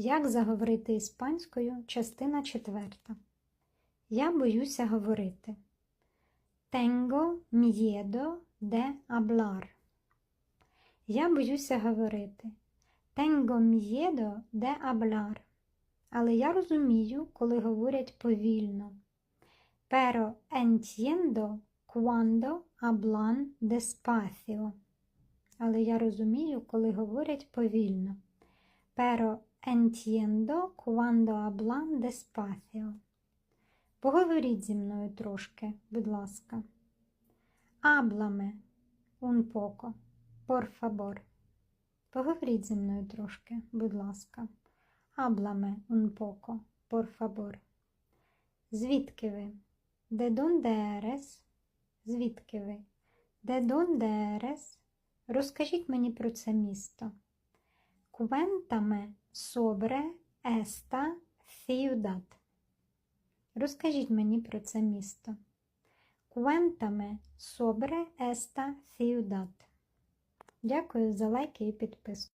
Як заговорити іспанською, частина четверта. Я боюся говорити. Tengo miedo de hablar. Я боюся говорити. Tengo miedo de hablar. Але я розумію, коли говорять повільно. Pero entiendo cuando hablan despacio. Але я розумію, коли говорять повільно. Pero entiendo cuando hablan despacio. Поговоріть зі мною трошки, будь ласка. Háblame un poco, por favor. Поговоріть зі мною трошки, будь ласка. Háblame un poco, por favor. Звідки ви? De dónde eres? Звідки ви? De dónde eres? Розкажіть мені про це місто. Cuéntame sobre esta ciudad. Розкажіть мені про це місто. Cuéntame sobre esta ciudad. Дякую за лайки і підписку.